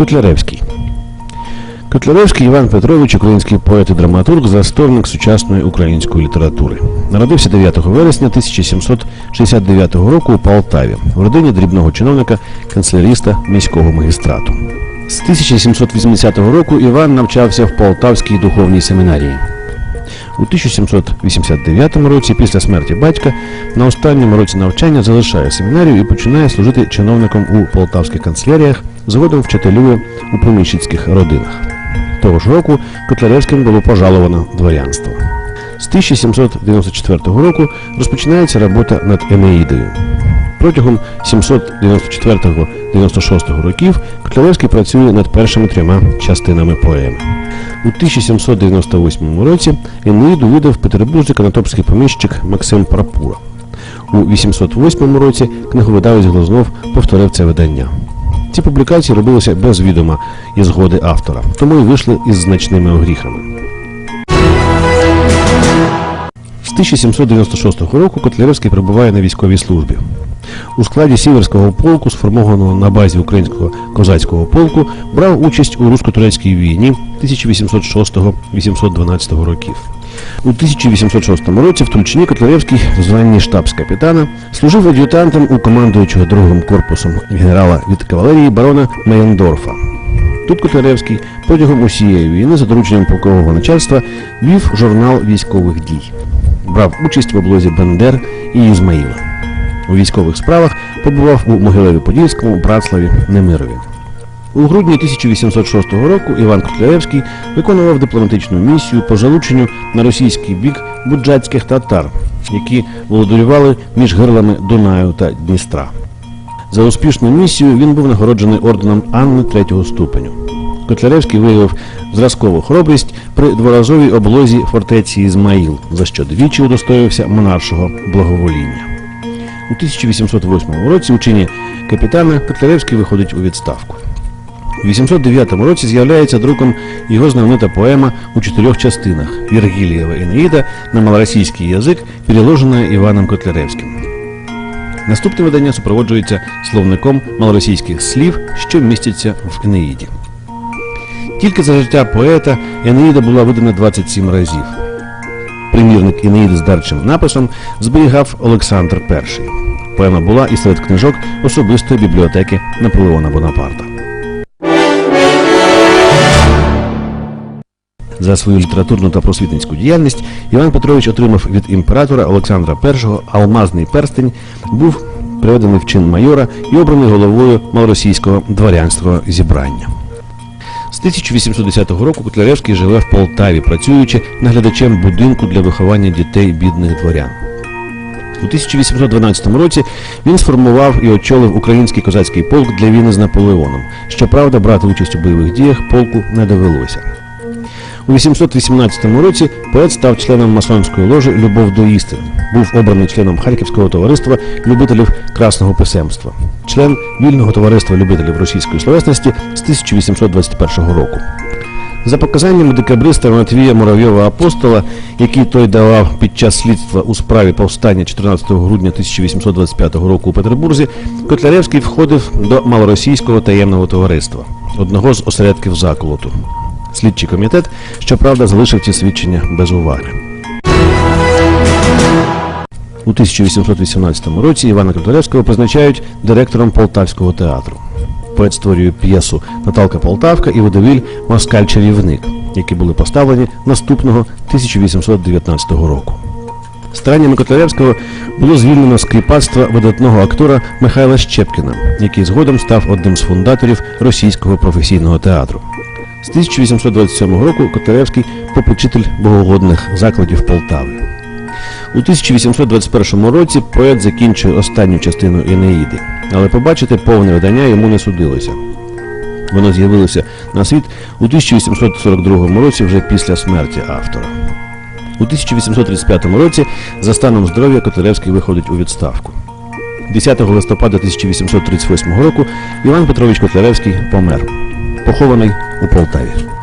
Котляревський. Котляревський Іван Петрович, український поет і драматург, засторник сучасної української літератури. Народився 9 вересня 1769 року у Полтаві в родині дрібного чиновника, канцеляріста міського магістрату. З 1780 року Іван навчався в Полтавській духовній семінарії. У 1789 році, після смерті батька, на останньому році навчання залишає семінарію і починає служити чиновником у полтавських канцеляріях, згодом вчителює у поміщицьких родинах. Того ж року Котляревським було пожаловано дворянство. З 1794 року розпочинається робота над Енеїдою. Протягом 794-96 років Котляревський працює над першими трьома частинами поеми. У 1798 році Енеїду видав в Петербурзі канатопський поміщик Максим Прапура. У 808 році книговидавець Глазнов повторив це видання. Ці публікації робилися без відома і згоди автора, тому й вийшли із значними огріхами. З 1796 року Котляревський перебуває на військовій службі. У складі Сіверського полку, сформованого на базі українського козацького полку, брав участь у русько-турецькій війні 1806-812 років. У 1806 році в Тульчині Котляревський в званні штабс-капітана служив ад'ютантом у командуючого другим корпусом генерала від кавалерії барона Мейндорфа. Тут Котляревський протягом усієї війни за дорученням полкового начальства вів журнал військових дій. Брав участь в облозі Бендер і Ізмаїла. У військових справах побував у Могилеві-Подільському, Братславі, Немирові. У грудні 1806 року Іван Котляревський виконував дипломатичну місію по залученню на російський бік буджацьких татар, які володарювали між гирлами Дунаю та Дністра. За успішну місію він був нагороджений орденом Анни третього ступеню. Котляревський виявив зразкову хоробрість при дворазовій облозі фортеці Ізмаїл, за що двічі удостоївся монаршого благовоління. У 1808 році у чині капітана Котляревський виходить у відставку. У 809 році з'являється друком його знаменита поема у чотирьох частинах Віргілієва Енеїда на малоросійський язик, переложена Іваном Котляревським. Наступне видання супроводжується словником малоросійських слів, що містяться в Енеїді. Тільки за життя поета Енеїда була видана 27 разів. Примірник Енеїди з дарчим написом зберігав Олександр І. Поема була і серед книжок особистої бібліотеки Наполеона Бонапарта. За свою літературну та просвітницьку діяльність Іван Петрович отримав від імператора Олександра І алмазний перстень, був приведений в чин майора і обраний головою малоросійського дворянського зібрання. З 1810 року Котляревський живе в Полтаві, працюючи наглядачем будинку для виховання дітей бідних дворян. У 1812 році він сформував і очолив український козацький полк для війни з Наполеоном. Щоправда, брати участь у бойових діях полку не довелося. У 818 році поет став членом масонської ложі Любов до істини. Був обраний членом Харківського товариства любителів красного писемства, член вільного товариства любителів російської словесності з 1821 року. За показаннями декабриста Матвія Муравйова Апостола, який той давав під час слідства у справі повстання 14 грудня 1825 року у Петербурзі, Котляревський входив до малоросійського таємного товариства, одного з осередків заколоту. Слідчий комітет, щоправда, залишив ці свідчення без уваги. У 1818 році Івана Котляревського призначають директором Полтавського театру. Поет створює п'єсу Наталка Полтавка і водовіль Москаль-чарівник, які були поставлені наступного 1819 року. Стараннями Котляревського було звільнено з видатного актора Михайла Щепкіна, який згодом став одним з фундаторів російського професійного театру. З 1827 року Котляревський попечитель богоугодних закладів Полтави. У 1821 році поет закінчує останню частину Енеїди, але побачити повне видання йому не судилося. Воно з'явилося на світ у 1842 році вже після смерті автора. У 1835 році за станом здоров'я Котляревський виходить у відставку. 10 листопада 1838 року Іван Петрович Котляревський помер, похований у Полтаві.